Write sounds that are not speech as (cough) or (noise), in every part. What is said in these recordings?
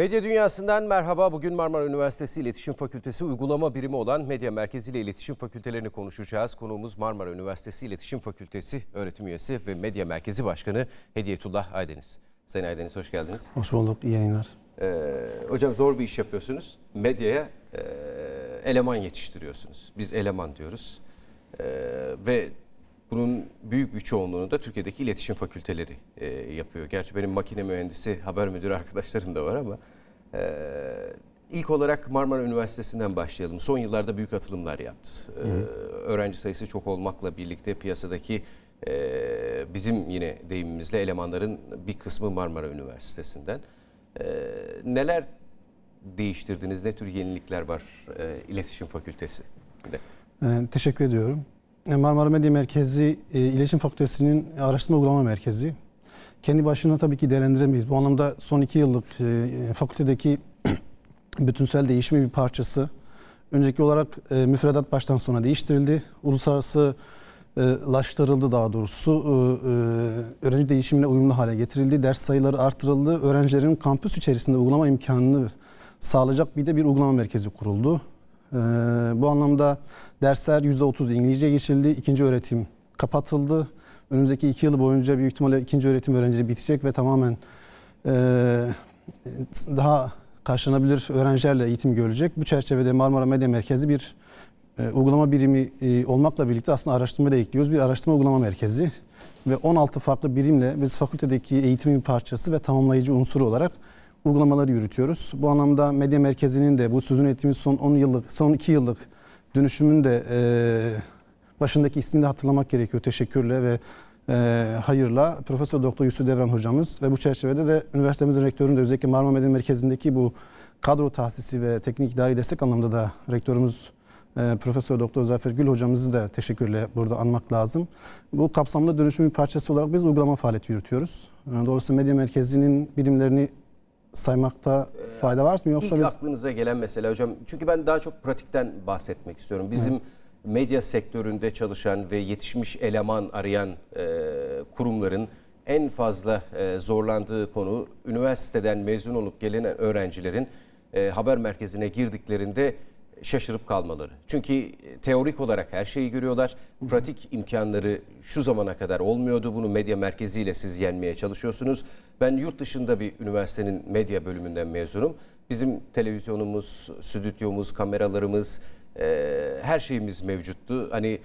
Medya dünyasından merhaba. Bugün Marmara Üniversitesi İletişim Fakültesi uygulama birimi olan Medya Merkezi ile İletişim Fakültelerini konuşacağız. Konuğumuz Marmara Üniversitesi İletişim Fakültesi öğretim üyesi ve Medya Merkezi Başkanı Hediyetullah Aydeniz. Sayın Aydeniz hoş geldiniz. Hoş bulduk, iyi yayınlar. Ee, hocam zor bir iş yapıyorsunuz. Medyaya e, eleman yetiştiriyorsunuz. Biz eleman diyoruz. Ee, ve bunun büyük bir çoğunluğunu da Türkiye'deki iletişim fakülteleri e, yapıyor. Gerçi benim makine mühendisi, haber müdürü arkadaşlarım da var ama e, ilk olarak Marmara Üniversitesi'nden başlayalım. Son yıllarda büyük atılımlar yaptı. E, öğrenci sayısı çok olmakla birlikte piyasadaki e, bizim yine deyimimizle elemanların bir kısmı Marmara Üniversitesi'nden. E, neler değiştirdiniz? Ne tür yenilikler var e, iletişim fakültesi? Ee, teşekkür ediyorum. Ee, Marmara Medya Merkezi e, İletişim Fakültesi'nin araştırma uygulama merkezi. Kendi başına tabii ki değerlendiremeyiz. Bu anlamda son iki yıllık e, fakültedeki (clears throat) bütünsel değişimi bir parçası. Önceki olarak e, müfredat baştan sona değiştirildi. Uluslararası e, laştırıldı daha doğrusu. E, e, öğrenci değişimine uyumlu hale getirildi. Ders sayıları artırıldı. Öğrencilerin kampüs içerisinde uygulama imkanını sağlayacak bir de bir uygulama merkezi kuruldu. Ee, bu anlamda dersler %30 İngilizce geçildi. İkinci öğretim kapatıldı. Önümüzdeki iki yıl boyunca büyük ihtimalle ikinci öğretim öğrencileri bitecek ve tamamen e, daha karşılanabilir öğrencilerle eğitim görecek. Bu çerçevede Marmara Medya Merkezi bir e, uygulama birimi e, olmakla birlikte aslında araştırma da ekliyoruz. Bir araştırma uygulama merkezi ve 16 farklı birimle biz fakültedeki eğitimin bir parçası ve tamamlayıcı unsuru olarak uygulamaları yürütüyoruz. Bu anlamda medya merkezinin de bu sözünü ettiğimiz son 10 yıllık, son 2 yıllık dönüşümün de e, başındaki ismini de hatırlamak gerekiyor teşekkürle ve e, hayırla. Profesör Doktor Yusuf Devran hocamız ve bu çerçevede de üniversitemizin rektörünün de özellikle Marmara Medya Merkezi'ndeki bu kadro tahsisi ve teknik idari destek anlamında da rektörümüz e, Profesör Doktor Zafer Gül hocamızı da teşekkürle burada anmak lazım. Bu kapsamlı dönüşümün parçası olarak biz uygulama faaliyeti yürütüyoruz. E, Dolayısıyla medya merkezinin birimlerini saymakta fayda var mı? Yoksa İlk biz... aklınıza gelen mesela hocam çünkü ben daha çok pratikten bahsetmek istiyorum. Bizim medya sektöründe çalışan ve yetişmiş eleman arayan e, kurumların en fazla e, zorlandığı konu üniversiteden mezun olup gelen öğrencilerin e, haber merkezine girdiklerinde şaşırıp kalmaları. Çünkü e, teorik olarak her şeyi görüyorlar. Pratik imkanları şu zamana kadar olmuyordu. Bunu medya merkeziyle siz yenmeye çalışıyorsunuz. Ben yurt dışında bir üniversitenin medya bölümünden mezunum. Bizim televizyonumuz, stüdyomuz, kameralarımız, e, her şeyimiz mevcuttu. Hani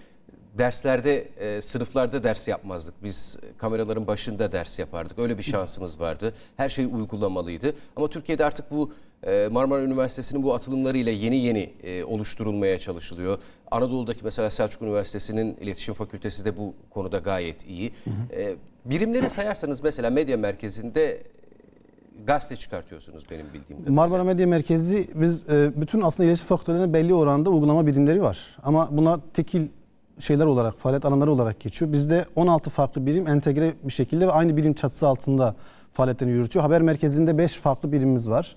derslerde, e, sınıflarda ders yapmazdık. Biz kameraların başında ders yapardık. Öyle bir şansımız vardı. Her şey uygulamalıydı. Ama Türkiye'de artık bu e, Marmara Üniversitesi'nin bu atılımlarıyla yeni yeni e, oluşturulmaya çalışılıyor. Anadolu'daki mesela Selçuk Üniversitesi'nin iletişim fakültesi de bu konuda gayet iyi. E, birimleri sayarsanız mesela medya merkezinde gazete çıkartıyorsunuz benim bildiğim kadarıyla. Marmara Medya Merkezi biz e, bütün aslında iletişim fakültelerinde belli oranda uygulama birimleri var. Ama bunlar tekil şeyler olarak, faaliyet alanları olarak geçiyor. Bizde 16 farklı birim entegre bir şekilde ve aynı birim çatısı altında faaliyetlerini yürütüyor. Haber merkezinde 5 farklı birimimiz var.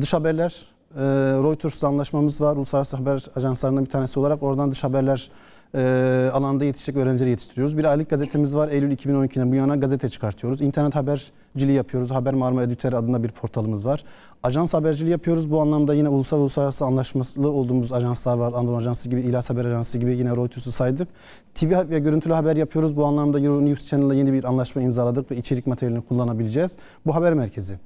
Dış haberler, e, Reuters anlaşmamız var. Uluslararası haber ajanslarından bir tanesi olarak oradan dış haberler e, alanında yetişecek öğrencileri yetiştiriyoruz. Bir aylık gazetemiz var. Eylül 2012'den bu yana gazete çıkartıyoruz. İnternet haberciliği yapıyoruz. Haber Marmara Editör adında bir portalımız var. Ajans haberciliği yapıyoruz. Bu anlamda yine ulusal uluslararası anlaşmalı olduğumuz ajanslar var. Anadolu Ajansı gibi, İlas Haber Ajansı gibi yine Reuters'ı saydık. TV ve görüntülü haber yapıyoruz. Bu anlamda Euronews Channel'la yeni bir anlaşma imzaladık ve içerik materyalini kullanabileceğiz. Bu haber merkezi.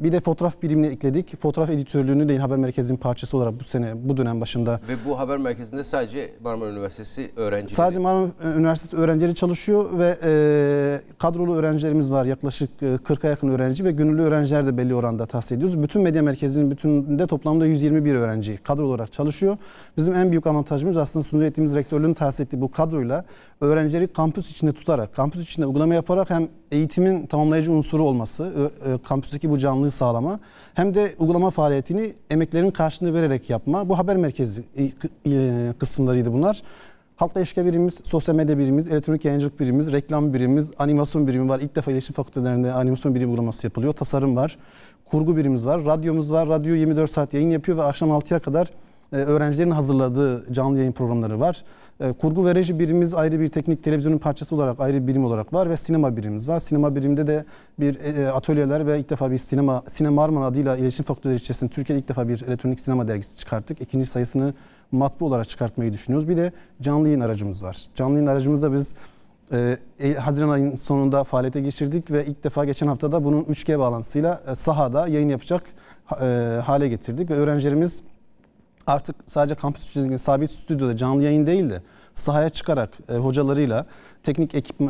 Bir de fotoğraf birimini ekledik. Fotoğraf editörlüğünü de haber merkezinin parçası olarak bu sene, bu dönem başında Ve bu haber merkezinde sadece Marmara Üniversitesi öğrencileri. Sadece Marmara Üniversitesi öğrencileri çalışıyor ve e, kadrolu öğrencilerimiz var. Yaklaşık e, 40'a yakın öğrenci ve gönüllü öğrenciler de belli oranda tahsis ediyoruz. Bütün medya merkezinin bütününde toplamda 121 öğrenci kadro olarak çalışıyor. Bizim en büyük avantajımız aslında sunu ettiğimiz rektörlüğün tahsis ettiği bu kadroyla öğrencileri kampüs içinde tutarak, kampüs içinde uygulama yaparak hem eğitimin tamamlayıcı unsuru olması, e, kampüsteki bu canlılığı sağlama hem de uygulama faaliyetini emeklerin karşılığını vererek yapma. Bu haber merkezi e, e, kısımlarıydı bunlar. Halkla ilişki birimimiz, sosyal medya birimimiz, elektronik yayıncılık birimimiz, reklam birimimiz, animasyon birimi var. İlk defa iletişim fakültelerinde animasyon birim uygulaması yapılıyor. Tasarım var. Kurgu birimimiz var. Radyomuz var. Radyo 24 saat yayın yapıyor ve akşam 6'ya kadar e, öğrencilerin hazırladığı canlı yayın programları var. E, kurgu ve reji birimimiz ayrı bir teknik televizyonun parçası olarak ayrı bir birim olarak var ve sinema birimimiz var. Sinema biriminde de bir e, atölyeler ve ilk defa bir sinema Sinema Arman adıyla iletişim fakülteleri içerisinde Türkiye'de ilk defa bir elektronik sinema dergisi çıkarttık. İkinci sayısını matbu olarak çıkartmayı düşünüyoruz. Bir de canlı yayın aracımız var. Canlı yayın aracımızda biz e, e, Haziran ayının sonunda faaliyete geçirdik ve ilk defa geçen haftada bunun 3G bağlantısıyla e, sahada yayın yapacak e, hale getirdik ve öğrencilerimiz artık sadece kampüs içerisindeki sabit stüdyoda canlı yayın değil de sahaya çıkarak e, hocalarıyla, teknik ekip e, e,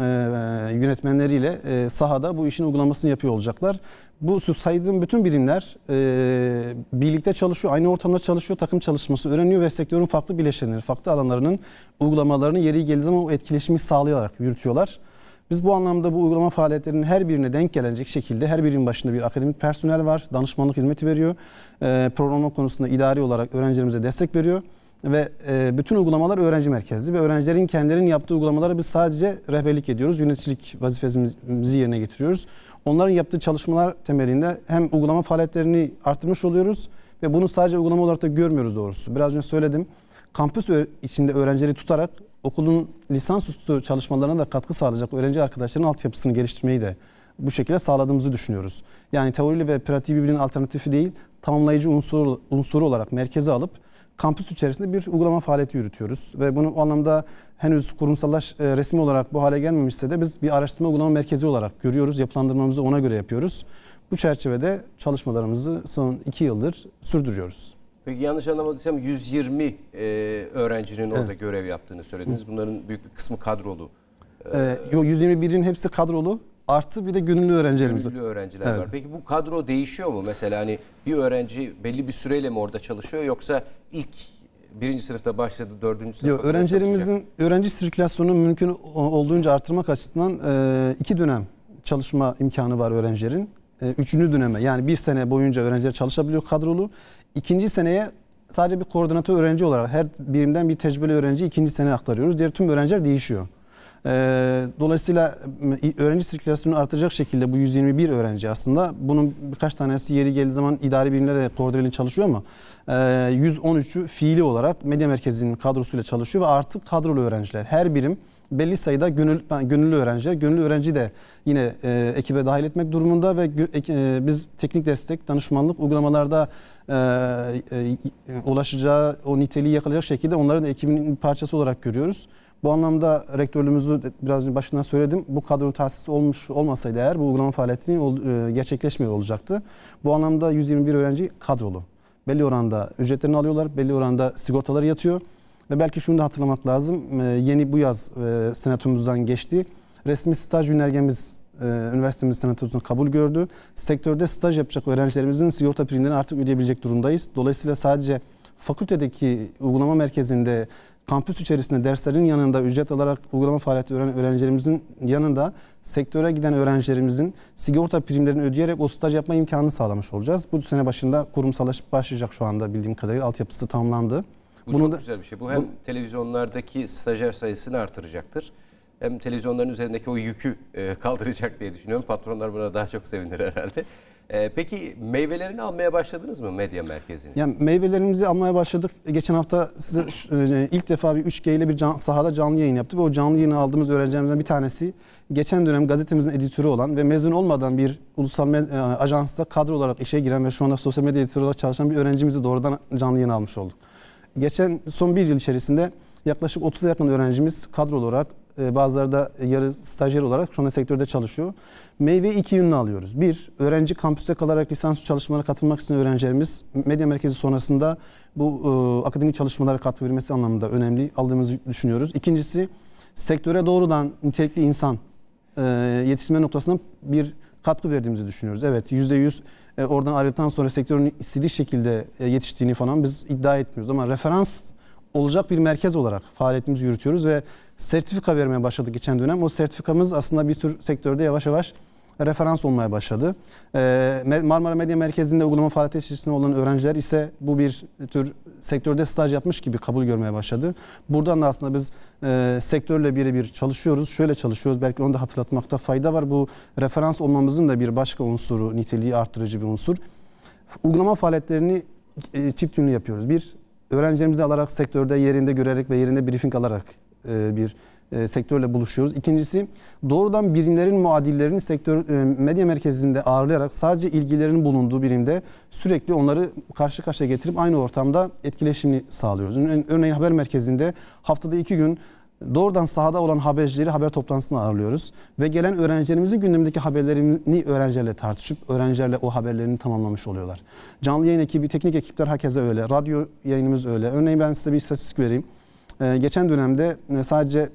yönetmenleriyle e, sahada bu işin uygulamasını yapıyor olacaklar. Bu saydığım bütün birimler e, birlikte çalışıyor, aynı ortamda çalışıyor, takım çalışması öğreniyor ve sektörün farklı bileşenleri, farklı alanlarının uygulamalarını yeri geldiği zaman o etkileşimi sağlayarak yürütüyorlar. Biz bu anlamda bu uygulama faaliyetlerinin her birine denk gelecek şekilde her birinin başında bir akademik personel var, danışmanlık hizmeti veriyor. E, programlama konusunda idari olarak öğrencilerimize destek veriyor. Ve e, bütün uygulamalar öğrenci merkezli ve öğrencilerin kendilerinin yaptığı uygulamalara biz sadece rehberlik ediyoruz. Yöneticilik vazifemizi yerine getiriyoruz. Onların yaptığı çalışmalar temelinde hem uygulama faaliyetlerini arttırmış oluyoruz ve bunu sadece uygulama olarak da görmüyoruz doğrusu. Biraz önce söyledim. Kampüs içinde öğrencileri tutarak okulun lisansüstü çalışmalarına da katkı sağlayacak öğrenci arkadaşların altyapısını geliştirmeyi de bu şekilde sağladığımızı düşünüyoruz. Yani teoriyle ve pratiği birbirinin alternatifi değil, tamamlayıcı unsur, unsuru olarak merkeze alıp kampüs içerisinde bir uygulama faaliyeti yürütüyoruz. Ve bunu o anlamda henüz kurumsallaş e, resmi olarak bu hale gelmemişse de biz bir araştırma uygulama merkezi olarak görüyoruz. Yapılandırmamızı ona göre yapıyoruz. Bu çerçevede çalışmalarımızı son iki yıldır sürdürüyoruz. Peki yanlış anlamadıysam 120 e, öğrencinin orada Evet. görev yaptığını söylediniz. Bunların büyük bir kısmı kadrolu. Ee, yo 121'in hepsi kadrolu. Artı bir de gönüllü öğrencilerimiz. Gönüllü öğrenciler Evet. var. Peki bu kadro değişiyor mu? Mesela hani bir öğrenci belli bir süreyle mi orada çalışıyor yoksa ilk birinci sınıfta başladı, dördüncü sınıfta Yo, kadar çalışacak? öğrencilerimizin öğrenci sirkülasyonunu mümkün olduğunca artırmak açısından e, iki dönem çalışma imkanı var öğrencilerin. E, üçüncü döneme yani bir sene boyunca öğrenciler çalışabiliyor kadrolu. İkinci seneye sadece bir koordinatör öğrenci olarak her birimden bir tecrübeli öğrenci ikinci sene aktarıyoruz. Diğer tüm öğrenciler değişiyor. Ee, dolayısıyla öğrenci sirkülasyonu artacak şekilde bu 121 öğrenci aslında bunun birkaç tanesi yeri geldiği zaman idari birimlerde de koordineli çalışıyor ama e, 113'ü fiili olarak medya merkezinin kadrosuyla çalışıyor ve artık kadrolu öğrenciler. Her birim belli sayıda gönül, gönüllü öğrenciler. Gönüllü öğrenci de yine e, ekibe dahil etmek durumunda ve e, biz teknik destek, danışmanlık uygulamalarda e, e, ulaşacağı, o niteliği yakalayacak şekilde onları da ekibin bir parçası olarak görüyoruz. Bu anlamda rektörlüğümüzü biraz önce başından söyledim. Bu kadro tahsisi olmuş olmasaydı eğer bu uygulama faaliyetinin e, gerçekleşmiyor olacaktı. Bu anlamda 121 öğrenci kadrolu. Belli oranda ücretlerini alıyorlar, belli oranda sigortaları yatıyor. Ve belki şunu da hatırlamak lazım. E, Yeni bu yaz e, senatomuzdan geçti. Resmi staj yönergemiz e, üniversitemiz senatosunda kabul gördü. Sektörde staj yapacak öğrencilerimizin sigorta primlerini artık ödeyebilecek durumdayız. Dolayısıyla sadece fakültedeki uygulama merkezinde kampüs içerisinde derslerin yanında ücret alarak uygulama faaliyeti öğrenen öğrencilerimizin yanında sektöre giden öğrencilerimizin sigorta primlerini ödeyerek o staj yapma imkanını sağlamış olacağız. Bu sene başında kurumsallaşıp başlayacak şu anda bildiğim kadarıyla altyapısı tamamlandı. Bu Bunu çok da- güzel bir şey. Bu hem bu- televizyonlardaki stajyer sayısını artıracaktır. Hem televizyonların üzerindeki o yükü e, (laughs) kaldıracak diye düşünüyorum. Patronlar buna daha çok sevinir herhalde. E, peki meyvelerini almaya başladınız mı medya merkezini? Yani meyvelerimizi almaya başladık. Geçen hafta size e, ilk defa bir 3G ile bir can, sahada canlı yayın yaptık. ve O canlı yayını aldığımız öğrencilerimizden bir tanesi geçen dönem gazetemizin editörü olan ve mezun olmadan bir ulusal e, ajansta kadro olarak işe giren ve şu anda sosyal medya editörü olarak çalışan bir öğrencimizi doğrudan canlı yayın almış olduk. Geçen son bir yıl içerisinde yaklaşık 30'a yakın öğrencimiz kadro olarak e, bazıları da yarı stajyer olarak şu anda sektörde çalışıyor. Meyve iki yönlü alıyoruz. Bir, öğrenci kampüste kalarak lisans çalışmalarına katılmak isteyen öğrencilerimiz medya merkezi sonrasında bu e, akademik çalışmalara katkı vermesi anlamında önemli aldığımızı düşünüyoruz. İkincisi, sektöre doğrudan nitelikli insan e, yetiştirme noktasında bir katkı verdiğimizi düşünüyoruz. Evet %100 e, oradan ayrıldıktan sonra sektörün istediği şekilde e, yetiştiğini falan biz iddia etmiyoruz ama referans olacak bir merkez olarak faaliyetimizi yürütüyoruz ve sertifika vermeye başladık geçen dönem. O sertifikamız aslında bir tür sektörde yavaş yavaş referans olmaya başladı. Ee, Marmara Medya Merkezi'nde uygulama faaliyeti içerisinde olan öğrenciler ise bu bir tür sektörde staj yapmış gibi kabul görmeye başladı. Buradan da aslında biz e, sektörle birebir çalışıyoruz. Şöyle çalışıyoruz. Belki onu da hatırlatmakta fayda var. Bu referans olmamızın da bir başka unsuru, niteliği arttırıcı bir unsur. Uygulama faaliyetlerini e, çift yönlü yapıyoruz. Bir, öğrencilerimizi alarak sektörde yerinde görerek ve yerinde briefing alarak e, bir e, sektörle buluşuyoruz. İkincisi doğrudan birimlerin muadillerini sektör e, medya merkezinde ağırlayarak sadece ilgilerinin bulunduğu birimde sürekli onları karşı karşıya getirip aynı ortamda etkileşimini sağlıyoruz. Örneğin, haber merkezinde haftada iki gün doğrudan sahada olan habercileri haber toplantısına ağırlıyoruz. Ve gelen öğrencilerimizin gündemdeki haberlerini öğrencilerle tartışıp öğrencilerle o haberlerini tamamlamış oluyorlar. Canlı yayın ekibi, teknik ekipler herkese öyle. Radyo yayınımız öyle. Örneğin ben size bir istatistik vereyim. Ee, geçen dönemde e, sadece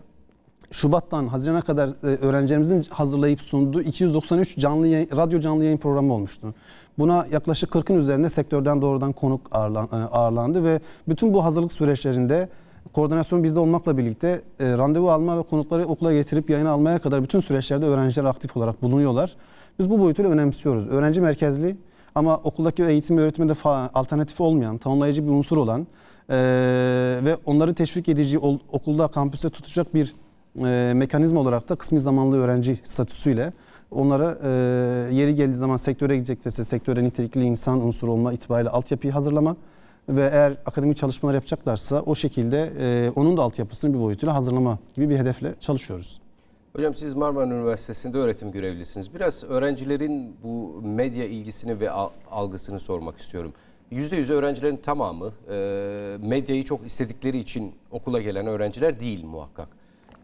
Şubat'tan Haziran'a kadar e, öğrencilerimizin hazırlayıp sunduğu 293 canlı yayın, radyo canlı yayın programı olmuştu. Buna yaklaşık 40'ın üzerinde sektörden doğrudan konuk e, ağırlandı ve bütün bu hazırlık süreçlerinde koordinasyon bizde olmakla birlikte e, randevu alma ve konukları okula getirip yayına almaya kadar bütün süreçlerde öğrenciler aktif olarak bulunuyorlar. Biz bu boyutuyla önemsiyoruz. Öğrenci merkezli ama okuldaki eğitim ve öğretimde fa- alternatifi olmayan, tamamlayıcı bir unsur olan e, ve onları teşvik edici okulda, kampüste tutacak bir e, mekanizma olarak da kısmi zamanlı öğrenci statüsüyle onlara e, yeri geldiği zaman sektöre gideceklerse sektöre nitelikli insan unsuru olma itibariyle altyapıyı hazırlama ve eğer akademik çalışmalar yapacaklarsa o şekilde e, onun da altyapısını bir boyutuyla hazırlama gibi bir hedefle çalışıyoruz. Hocam siz Marmara Üniversitesi'nde öğretim görevlisiniz. Biraz öğrencilerin bu medya ilgisini ve al- algısını sormak istiyorum. %100 öğrencilerin tamamı e, medyayı çok istedikleri için okula gelen öğrenciler değil muhakkak.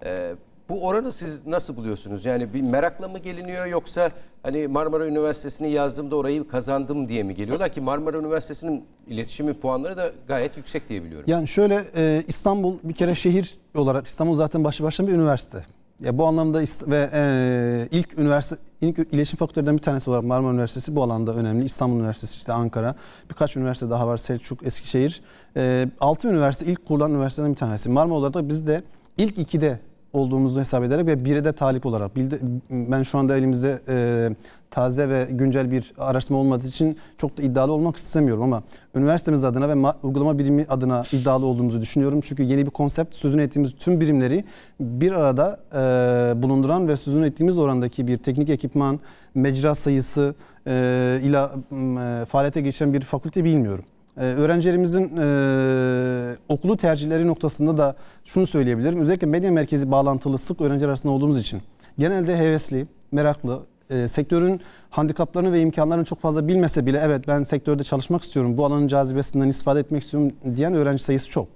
E, bu oranı siz nasıl buluyorsunuz? Yani bir merakla mı geliniyor yoksa hani Marmara Üniversitesi'ni yazdığımda orayı kazandım diye mi geliyorlar ki Marmara Üniversitesi'nin iletişimi puanları da gayet yüksek diye biliyorum. Yani şöyle e, İstanbul bir kere şehir olarak İstanbul zaten başlı başına bir üniversite. Ya bu anlamda ve e, ilk üniversite ilk iletişim fakültelerinden bir tanesi olarak Marmara Üniversitesi bu alanda önemli. İstanbul Üniversitesi işte Ankara. Birkaç üniversite daha var. Selçuk, Eskişehir. E, altı üniversite ilk kurulan üniversiteden bir tanesi. Marmara olarak biz de ilk ikide olduğumuzu hesap ederek ve bire de talip olarak bildi, ben şu anda elimizde e, taze ve güncel bir araştırma olmadığı için çok da iddialı olmak istemiyorum ama üniversitemiz adına ve ma- uygulama birimi adına iddialı olduğumuzu düşünüyorum. Çünkü yeni bir konsept sözünü ettiğimiz tüm birimleri bir arada e, bulunduran ve sözünü ettiğimiz orandaki bir teknik ekipman, mecra sayısı e, ile m, e, faaliyete geçen bir fakülte bilmiyorum. Ee, öğrencilerimizin e, okulu tercihleri noktasında da şunu söyleyebilirim. Özellikle medya merkezi bağlantılı sık öğrenciler arasında olduğumuz için genelde hevesli, meraklı, e, sektörün handikaplarını ve imkanlarını çok fazla bilmese bile evet ben sektörde çalışmak istiyorum, bu alanın cazibesinden istifade etmek istiyorum diyen öğrenci sayısı çok.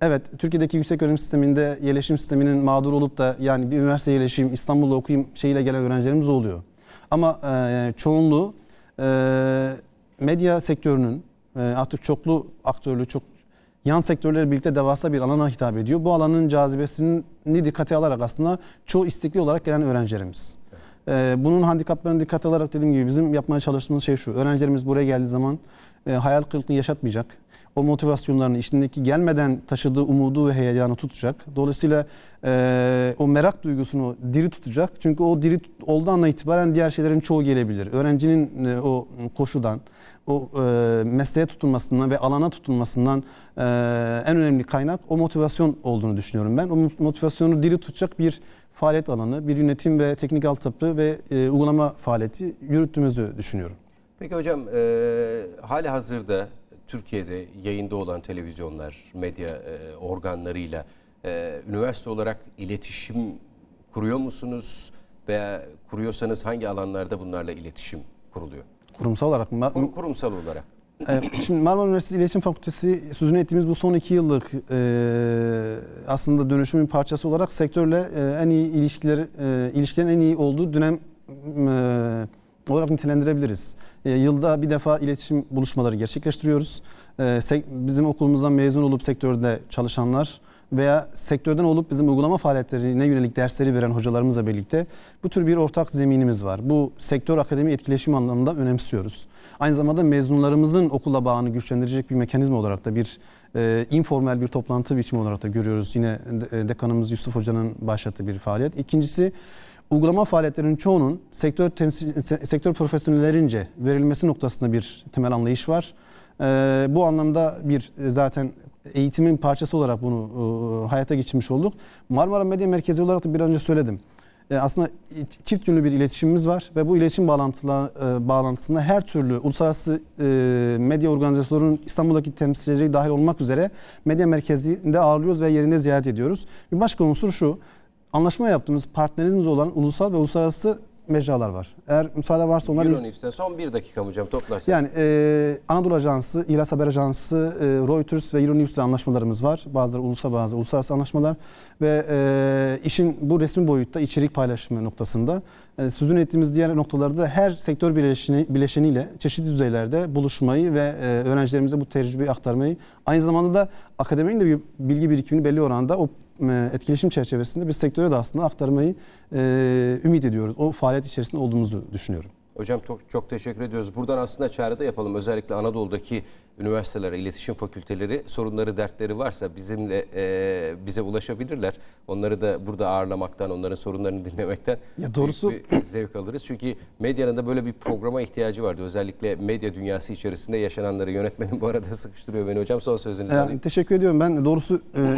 Evet, Türkiye'deki yüksek öğrenim sisteminde yerleşim sisteminin mağdur olup da yani bir üniversite yerleşeyim, İstanbul'da okuyayım şeyiyle gelen öğrencilerimiz oluyor. Ama e, çoğunluğu e, medya sektörünün artık çoklu aktörlü, çok yan sektörlerle birlikte devasa bir alana hitap ediyor. Bu alanın cazibesini dikkate alarak aslında çoğu istekli olarak gelen öğrencilerimiz. E, bunun handikaplarını dikkate alarak dediğim gibi bizim yapmaya çalıştığımız şey şu. Öğrencilerimiz buraya geldiği zaman e, hayal kırıklığı yaşatmayacak. O motivasyonlarını içindeki gelmeden taşıdığı umudu ve heyecanı tutacak. Dolayısıyla e, o merak duygusunu diri tutacak. Çünkü o diri olduğu andan itibaren diğer şeylerin çoğu gelebilir. Öğrencinin e, o koşudan, o e, mesleğe tutunmasından ve alana tutunmasından e, en önemli kaynak o motivasyon olduğunu düşünüyorum ben. O motivasyonu diri tutacak bir faaliyet alanı, bir yönetim ve teknik altyapı ve e, uygulama faaliyeti yürüttüğümüzü düşünüyorum. Peki hocam e, hali hazırda Türkiye'de yayında olan televizyonlar, medya e, organlarıyla e, üniversite olarak iletişim kuruyor musunuz? Veya kuruyorsanız hangi alanlarda bunlarla iletişim kuruluyor? Kurumsal olarak mı? Kur- kurumsal olarak. Evet, şimdi Marmara Üniversitesi İletişim Fakültesi sözünü ettiğimiz bu son iki yıllık e, aslında dönüşümün parçası olarak sektörle e, en iyi ilişkileri e, ilişkilerin en iyi olduğu dönem e, olarak nitelendirebiliriz. E, yılda bir defa iletişim buluşmaları gerçekleştiriyoruz. E, bizim okulumuzdan mezun olup sektörde çalışanlar veya sektörden olup bizim uygulama faaliyetlerine yönelik dersleri veren hocalarımızla birlikte bu tür bir ortak zeminimiz var. Bu sektör akademi etkileşim anlamında önemsiyoruz. Aynı zamanda mezunlarımızın okulla bağını güçlendirecek bir mekanizma olarak da bir e, informal bir toplantı biçimi olarak da görüyoruz. Yine de- e, dekanımız Yusuf Hoca'nın başlattığı bir faaliyet. İkincisi uygulama faaliyetlerinin çoğunun sektör temsil, se- sektör profesyonellerince verilmesi noktasında bir temel anlayış var. E, bu anlamda bir e, zaten eğitimin parçası olarak bunu e, hayata geçirmiş olduk. Marmara Medya Merkezi olarak da bir önce söyledim. e, aslında çift yönlü bir iletişimimiz var ve bu iletişim bağlantıla, e, bağlantısında her türlü uluslararası e, medya organizasyonunun İstanbul'daki temsilcileri dahil olmak üzere medya merkezinde ağırlıyoruz ve yerinde ziyaret ediyoruz. Bir başka unsur şu, anlaşma yaptığımız partnerimiz olan ulusal ve uluslararası mecralar var. Eğer müsaade varsa onları... Euronews'te son bir dakika hocam toplarsak. Yani e, Anadolu Ajansı, İhlas Haber Ajansı, e, Reuters ve Euronews'le anlaşmalarımız var. Bazıları ulusal bazı uluslararası anlaşmalar ve e, işin bu resmi boyutta içerik paylaşımı noktasında e, sözünü ettiğimiz diğer noktalarda da her sektör bileşeni, bileşeniyle çeşitli düzeylerde buluşmayı ve e, öğrencilerimize bu tecrübeyi aktarmayı aynı zamanda da akademinin de bir bilgi birikimini belli oranda o etkileşim çerçevesinde bir sektöre de aslında aktarmayı e, ümit ediyoruz. O faaliyet içerisinde olduğumuzu düşünüyorum. Hocam çok, çok teşekkür ediyoruz. Buradan aslında çağrı da yapalım. Özellikle Anadolu'daki üniversitelere, iletişim fakülteleri sorunları, dertleri varsa bizimle e, bize ulaşabilirler. Onları da burada ağırlamaktan, onların sorunlarını dinlemekten Ya doğrusu- bir zevk alırız. Çünkü medyanın da böyle bir programa ihtiyacı vardı. Özellikle medya dünyası içerisinde yaşananları yönetmenim bu arada (laughs) sıkıştırıyor beni hocam. Son sözünüzü alayım. teşekkür ediyorum. Ben doğrusu e,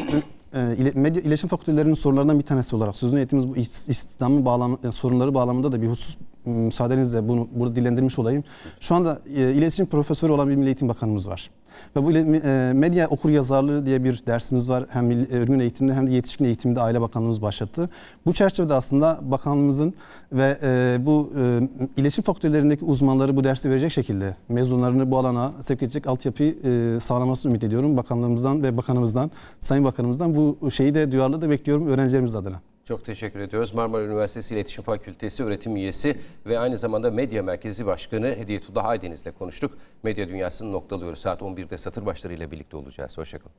e, medya iletişim fakültelerinin sorularından bir tanesi olarak sözünü ettiğimiz bu ist- istihdamın bağlam sorunları bağlamında da bir husus m, müsaadenizle bunu burada dillendirmiş olayım. Şu anda e, iletişim profesörü olan bir Milli Eğitim Bakanımız var. Ve bu e, medya okur yazarlığı diye bir dersimiz var. Hem milli- örgün eğitimde hem de yetişkin eğitimde Aile Bakanlığımız başlattı. Bu çerçevede aslında bakanlığımızın ve e, bu e, iletişim fakültelerindeki uzmanları bu dersi verecek şekilde mezunlarını bu alana sevk edecek altyapıyı e, sağlamasını ümit ediyorum. Bakanlığımızdan ve bakanımızdan, Sayın Bakanımızdan bu şeyi de duyarlı da bekliyorum öğrencilerimiz adına. Çok teşekkür ediyoruz. Marmara Üniversitesi İletişim Fakültesi öğretim üyesi ve aynı zamanda Medya Merkezi Başkanı Hediyetullah Aydeniz'le konuştuk. Medya dünyasını noktalıyoruz. Saat 11'de satır başlarıyla birlikte olacağız. Hoşçakalın.